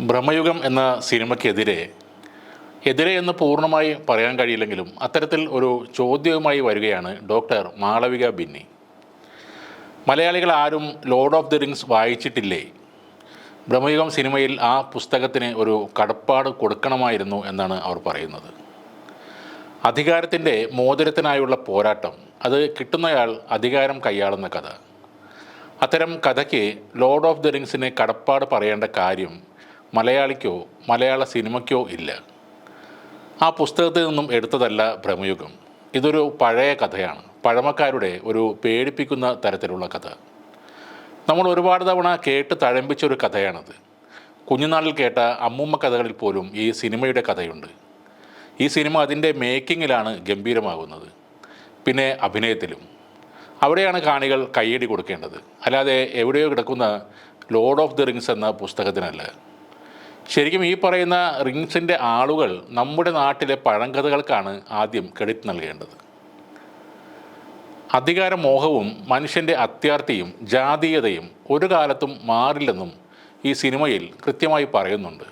ബ്രഹ്മയുഗം എന്ന സിനിമയ്ക്കെതിരെ എതിരെ എന്ന് പൂർണമായി പറയാൻ കഴിയില്ലെങ്കിലും അത്തരത്തിൽ ഒരു ചോദ്യവുമായി വരികയാണ് ഡോക്ടർ മാളവിക ബിന്നി. മലയാളികൾ ആരും ലോർഡ് ഓഫ് ദി റിങ്സ് വായിച്ചിട്ടില്ലേ? ബ്രഹ്മയുഗം സിനിമയിൽ ആ പുസ്തകത്തിന് ഒരു കടപ്പാട് കൊടുക്കണമായിരുന്നു എന്നാണ് അവർ പറയുന്നത്. അധികാരത്തിന്റെ മോതിരത്തിനായുള്ള പോരാട്ടം അത് കിട്ടുന്നയാൾ അധികാരം കൈയാളുന്ന കഥ. അത്തരം കഥയ്ക്ക് ലോർഡ് ഓഫ് ദി റിങ്സിന് കടപ്പാട് പറയേണ്ട കാര്യം മലയാളിക്കോ മലയാള സിനിമയ്ക്കോ ഇല്ല. ആ പുസ്തകത്തിൽ നിന്നും എടുത്തതല്ല ഭ്രമയുഗം ഇതൊരു പഴയ കഥയാണ്. പഴമക്കാരുടെ ഒരു പേടിപ്പിക്കുന്ന തരത്തിലുള്ള കഥ. നമ്മൾ ഒരുപാട് തവണ കേട്ട് തഴമ്പിച്ചൊരു കഥയാണത്. കുഞ്ഞുനാളിൽ കേട്ട അമ്മൂമ്മ കഥകളിൽ പോലും ഈ സിനിമയുടെ കഥയുണ്ട്. ഈ സിനിമ അതിന്റെ മേക്കിങ്ങിലാണ് ഗംഭീരമാകുന്നത്. പിന്നെ അഭിനയത്തിലും. അവിടെയാണ് കാണികൾ കൈയടി കൊടുക്കേണ്ടത്. അല്ലാതെ എവിടെയോ കിടക്കുന്ന ലോർഡ് ഓഫ് ദി റിങ്സ് എന്ന പുസ്തകത്തിനല്ല. ശരിക്കും ഈ പറയുന്ന റിങ്സിന്റെ ആളുകൾ നമ്മുടെ നാട്ടിലെ പഴങ്കഥകൾക്കാണ് ആദ്യം ക്രെഡിറ്റ് നൽകേണ്ടത്. അധികാരമോഹവും മനുഷ്യന്റെ അത്യാർത്ഥിയും ജാതീയതയും ഒരു കാലത്തും മാറില്ലെന്നും ഈ സിനിമയിൽ കൃത്യമായി പറയുന്നുണ്ട്.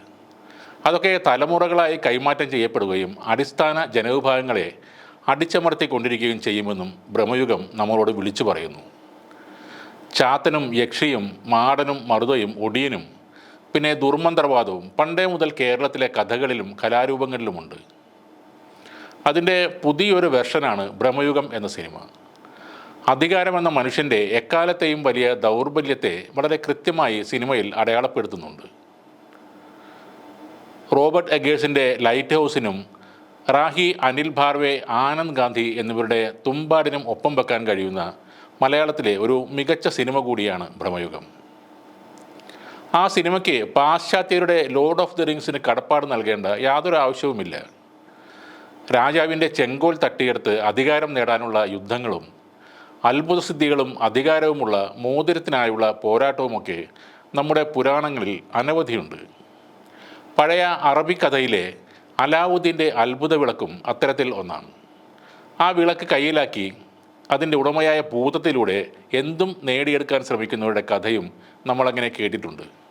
അതൊക്കെ തലമുറകളായി കൈമാറ്റം ചെയ്യപ്പെടുകയും അടിസ്ഥാന ജനവിഭാഗങ്ങളെ അടിച്ചമർത്തിക്കൊണ്ടിരിക്കുകയും ചെയ്യുമെന്നും ബ്രഹ്മയുഗം നമ്മളോട് വിളിച്ചു പറയുന്നു. ചാത്തനും യക്ഷിയും മാടനും മറുതയും ഒടിയനും പിന്നെ ദുർമന്ത്രവാദവും പണ്ടേ മുതൽ കേരളത്തിലെ കഥകളിലും കലാരൂപങ്ങളിലുമുണ്ട്. അതിന്റെ പുതിയൊരു വെർഷനാണ് ബ്രഹ്മയുഗം എന്ന സിനിമ. അധികാരമെന്ന മനുഷ്യന്റെ എക്കാലത്തെയും വലിയ ദൗർബല്യത്തെ വളരെ കൃത്യമായി സിനിമയിൽ അടയാളപ്പെടുത്തുന്നുണ്ട്. റോബർട്ട് എഗേഴ്സിന്റെ ലൈറ്റ് ഹൗസിനും റാഹി അനിൽ ഭാർവെ ആനന്ദ് ഗാന്ധി എന്നിവരുടെ തുമ്പാടിനും ഒപ്പം വെക്കാൻ കഴിയുന്ന മലയാളത്തിലെ ഒരു മികച്ച സിനിമ കൂടിയാണ് ഭ്രമയുഗം ആ സിനിമയ്ക്ക് പാശ്ചാത്യരുടെ ലോർഡ് ഓഫ് ദി റിങ്സിന് കടപ്പാട് നൽകേണ്ട യാതൊരു ആവശ്യവുമില്ല. രാജാവിന്റെ ചെങ്കോൽ തട്ടിയെടുത്ത് അധികാരം നേടാനുള്ള യുദ്ധങ്ങളും അത്ഭുതസിദ്ധികളും അധികാരവുമുള്ള മോതിരത്തിനായുള്ള പോരാട്ടവുമൊക്കെ നമ്മുടെ പുരാണങ്ങളിൽ അനവധിയുണ്ട്. പഴയ അറബി കഥയിലെ അലാവുദ്ദീന്റെ അത്ഭുത വിളക്കും അത്തരത്തിൽ ഒന്നാണ്. ആ വിളക്ക് കയ്യിലാക്കി അതിന്റെ ഉടമയായ ഭൂതത്തിലൂടെ എന്തും നേടിയെടുക്കാൻ ശ്രമിക്കുന്നവരുടെ കഥയും നമ്മളങ്ങനെ കേട്ടിട്ടുണ്ട്.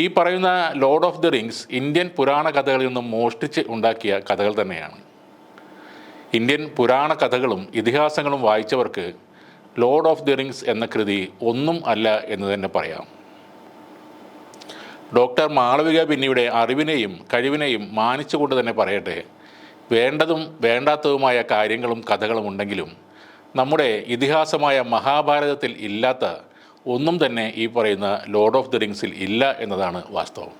ഈ പറയുന്ന Lord of the Rings Indian പുരാണ കഥകളിൽ നിന്നും മോഷ്ടിച്ച് ഉണ്ടാക്കിയ കഥകൾ തന്നെയാണ്. ഇന്ത്യൻ പുരാണ കഥകളും ഇതിഹാസങ്ങളും വായിച്ചവർക്ക് ലോർഡ് ഓഫ് ദി റിങ്സ് എന്ന കൃതി ഒന്നും അല്ല എന്ന് തന്നെ പറയാം. ഡോക്ടർ മാളവിക ബിന്നിയുടെ അറിവിനെയും കഴിവിനെയും മാനിച്ചുകൊണ്ട് തന്നെ പറയട്ടെ വേണ്ടതും വേണ്ടാത്തതുമായ കാര്യങ്ങളും കഥകളും ഉണ്ടെങ്കിലും നമ്മുടെ ഇതിഹാസമായ മഹാഭാരതത്തിൽ ഇല്ലാത്ത ഒന്നും തന്നെ ഈ പറയുന്ന ലോർഡ് ഓഫ് ദി റിങ്സിൽ ഇല്ല എന്നതാണ് വാസ്തവം.